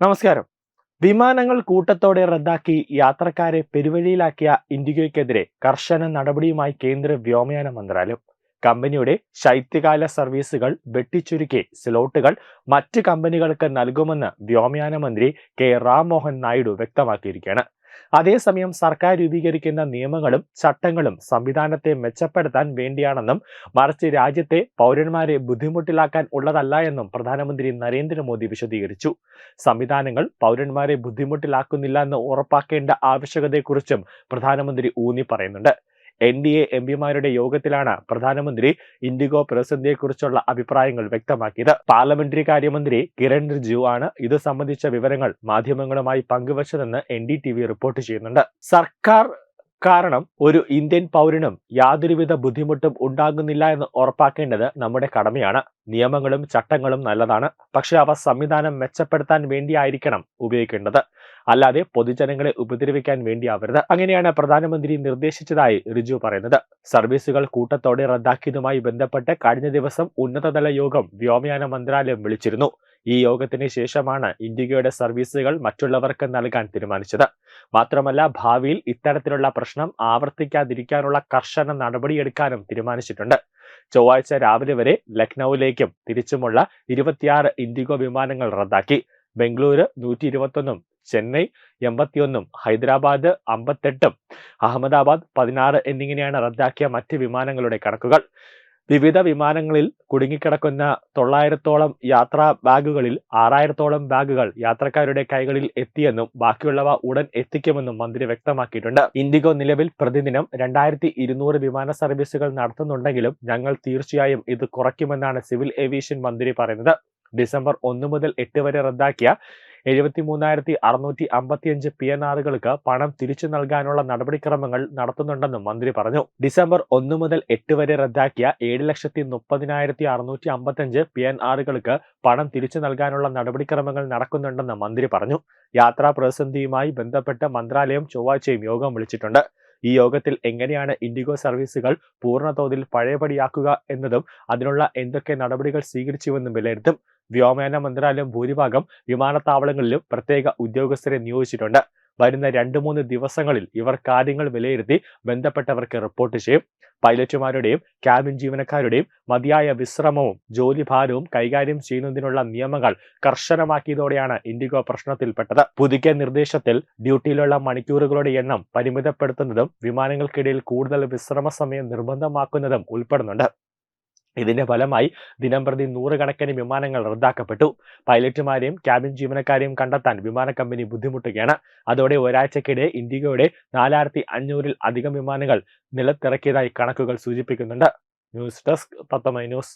നമസ്കാരം. വിമാനങ്ങൾ കൂട്ടത്തോടെ റദ്ദാക്കി യാത്രക്കാരെ പെരുവഴിയിലാക്കിയ ഇൻഡിഗോയ്ക്കെതിരെ കർശന നടപടിയുമായി കേന്ദ്ര വ്യോമയാന മന്ത്രാലയം. കമ്പനിയുടെ ശൈത്യകാല സർവീസുകൾ വെട്ടിച്ചുരുക്കി സ്ലോട്ടുകൾ മറ്റ് കമ്പനികൾക്ക് നൽകുമെന്ന് വ്യോമയാന മന്ത്രി കെ. റാം മോഹൻ നായിഡു വ്യക്തമാക്കിയിരിക്കുകയാണ്. അതേസമയം സർക്കാർ രൂപീകരിക്കുന്ന നിയമങ്ങളും ചട്ടങ്ങളും സംവിധാനത്തെ മെച്ചപ്പെടുത്താൻ വേണ്ടിയാണെന്നും മറിച്ച് രാജ്യത്തെ പൗരന്മാരെ ബുദ്ധിമുട്ടിലാക്കാൻ ഉള്ളതല്ല എന്നും പ്രധാനമന്ത്രി നരേന്ദ്രമോദി വിശദീകരിച്ചു. സംവിധാനങ്ങൾ പൗരന്മാരെ ബുദ്ധിമുട്ടിലാക്കുന്നില്ല എന്ന് ഉറപ്പാക്കേണ്ട ആവശ്യകതയെക്കുറിച്ചും പ്രധാനമന്ത്രി ഊന്നി പറയുന്നുണ്ട്. എൻ ഡി എ എം പിമാരുടെ യോഗത്തിലാണ് പ്രധാനമന്ത്രി ഇൻഡിഗോ പ്രതിസന്ധിയെക്കുറിച്ചുള്ള അഭിപ്രായങ്ങൾ വ്യക്തമാക്കിയത്. പാർലമെന്ററി കാര്യമന്ത്രി കിരൺ റിജിജു ആണ് ഇത് സംബന്ധിച്ച വിവരങ്ങൾ മാധ്യമങ്ങളുമായി പങ്കുവച്ചതെന്ന് N D T V report ചെയ്യുന്നുണ്ട്. സർക്കാർ കാരണം ഒരു ഇന്ത്യൻ പൗരനും യാതൊരുവിധ ബുദ്ധിമുട്ടും ഉണ്ടാകുന്നില്ല എന്ന് ഉറപ്പാക്കേണ്ടത് നമ്മുടെ കടമയാണ്. നിയമങ്ങളും ചട്ടങ്ങളും നല്ലതാണ്. പക്ഷെ അവ സംവിധാനം മെച്ചപ്പെടുത്താൻ വേണ്ടിയായിരിക്കണം ഉപയോഗിക്കേണ്ടത്. അല്ലാതെ പൊതുജനങ്ങളെ ഉപദ്രവിക്കാൻ വേണ്ടിയാവരുത്. അങ്ങനെയാണ് പ്രധാനമന്ത്രി നിർദ്ദേശിച്ചതായി റിജു പറയുന്നത്. സർവീസുകൾ കൂട്ടത്തോടെ റദ്ദാക്കിയതുമായി ബന്ധപ്പെട്ട് കഴിഞ്ഞ ദിവസം ഉന്നതതല യോഗം വ്യോമയാന മന്ത്രാലയം വിളിച്ചിരുന്നു. ഈ യോഗത്തിന് ശേഷമാണ് ഇൻഡിഗോയുടെ സർവീസുകൾ മറ്റുള്ളവർക്ക് നൽകാൻ തീരുമാനിച്ചത്. മാത്രമല്ല ഭാവിയിൽ ഇത്തരത്തിലുള്ള പ്രശ്നം ആവർത്തിക്കാതിരിക്കാനുള്ള കർശന നടപടിയെടുക്കാനും തീരുമാനിച്ചിട്ടുണ്ട്. ചൊവ്വാഴ്ച രാവിലെ വരെ ലക്നൌവിലേക്കും തിരിച്ചുമുള്ള ഇരുപത്തിയാറ് ഇൻഡിഗോ വിമാനങ്ങൾ റദ്ദാക്കി. ബംഗളൂരു നൂറ്റി ഇരുപത്തൊന്നും ചെന്നൈ എൺപത്തിയൊന്നും ഹൈദരാബാദ് അമ്പത്തെട്ടും അഹമ്മദാബാദ് പതിനാറ് എന്നിങ്ങനെയാണ് റദ്ദാക്കിയ മറ്റ് വിമാനങ്ങളുടെ കണക്കുകൾ. വിവിധ വിമാനങ്ങളിൽ കുടുങ്ങിക്കിടക്കുന്ന തൊള്ളായിരത്തോളം യാത്രാ ബാഗുകളിൽ ആറായിരത്തോളം ബാഗുകൾ യാത്രക്കാരുടെ കൈകളിൽ എത്തിയെന്നും ബാക്കിയുള്ളവ ഉടൻ എത്തിക്കുമെന്നും മന്ത്രി വ്യക്തമാക്കിയിട്ടുണ്ട്. ഇൻഡിഗോ നിലവിൽ പ്രതിദിനം രണ്ടായിരത്തി ഇരുന്നൂറ് വിമാന സർവീസുകൾ നടത്തുന്നുണ്ടെങ്കിലും ഞങ്ങൾ തീർച്ചയായും ഇത് കുറയ്ക്കുമെന്നാണ് സിവിൽ ഏവിയേഷൻ മന്ത്രി പറയുന്നത്. ഡിസംബർ ഒന്ന് മുതൽ എട്ട് വരെ റദ്ദാക്കിയ എഴുപത്തി മൂന്നായിരത്തി അറുന്നൂറ്റി അമ്പത്തിയഞ്ച് പി എൻ ആറുകൾക്ക് പണം തിരിച്ചു നൽകാനുള്ള നടപടിക്രമങ്ങൾ നടത്തുന്നുണ്ടെന്നും മന്ത്രി പറഞ്ഞു. ഡിസംബർ ഒന്ന് മുതൽ എട്ട് വരെ റദ്ദാക്കിയ ഏഴ് ലക്ഷത്തി മുപ്പതിനായിരത്തി അറുന്നൂറ്റി അമ്പത്തഞ്ച് പി എൻ ആറുകൾക്ക് പണം തിരിച്ചു നൽകാനുള്ള നടപടിക്രമങ്ങൾ നടക്കുന്നുണ്ടെന്ന് മന്ത്രി പറഞ്ഞു. യാത്രാ പ്രതിസന്ധിയുമായി ബന്ധപ്പെട്ട് മന്ത്രാലയം ചൊവ്വാഴ്ചയും യോഗം വിളിച്ചിട്ടുണ്ട്. ഈ യോഗത്തിൽ എങ്ങനെയാണ് ഇൻഡിഗോ സർവീസുകൾ പൂർണതോതിൽ പഴയപടിയാക്കുക എന്നതും അതിനുള്ള എന്തൊക്കെ നടപടികൾ സ്വീകരിച്ചുവെന്നും വിലയിരുത്തും. വ്യോമയാന മന്ത്രാലയം ഭൂരിഭാഗം വിമാനത്താവളങ്ങളിലും പ്രത്യേക ഉദ്യോഗസ്ഥരെ നിയോഗിച്ചിട്ടുണ്ട്. വരുന്ന രണ്ട് മൂന്ന് ദിവസങ്ങളിൽ ഇവർ കാര്യങ്ങൾ വിലയിരുത്തി ബന്ധപ്പെട്ടവർക്ക് റിപ്പോർട്ട് ചെയ്യും. പൈലറ്റുമാരുടെയും ക്യാബിൻ ജീവനക്കാരുടെയും മതിയായ വിശ്രമവും ജോലിഭാരവും കൈകാര്യം ചെയ്യുന്നതിനുള്ള നിയമങ്ങൾ കർശനമാക്കിയതോടെയാണ് ഇൻഡിഗോ പ്രശ്നത്തിൽപ്പെട്ടത്. പുതുക്കിയ നിർദ്ദേശത്തിൽ ഡ്യൂട്ടിയിലുള്ള മണിക്കൂറുകളുടെ എണ്ണം പരിമിതപ്പെടുത്തുന്നതും വിമാനങ്ങൾക്കിടയിൽ കൂടുതൽ വിശ്രമ സമയം നിർബന്ധമാക്കുന്നതും ഉൾപ്പെടുന്നുണ്ട്. ഇതിന്റെ ഫലമായി ദിനം പ്രതി നൂറുകണക്കിന് വിമാനങ്ങൾ റദ്ദാക്കപ്പെട്ടു. പൈലറ്റുമാരെയും ക്യാബിൻ ജീവനക്കാരെയും കണ്ടെത്താൻ വിമാന കമ്പനി ബുദ്ധിമുട്ടുകയാണ്. അതോടെ ഒരാഴ്ചക്കിടെ ഇൻഡിഗോയുടെ നാലായിരത്തി അഞ്ഞൂറിൽ അധികം വിമാനങ്ങൾ നിലത്തിറക്കിയതായി കണക്കുകൾ സൂചിപ്പിക്കുന്നുണ്ട്. ന്യൂസ് ഡെസ്ക് തത്തമൈ ന്യൂസ്.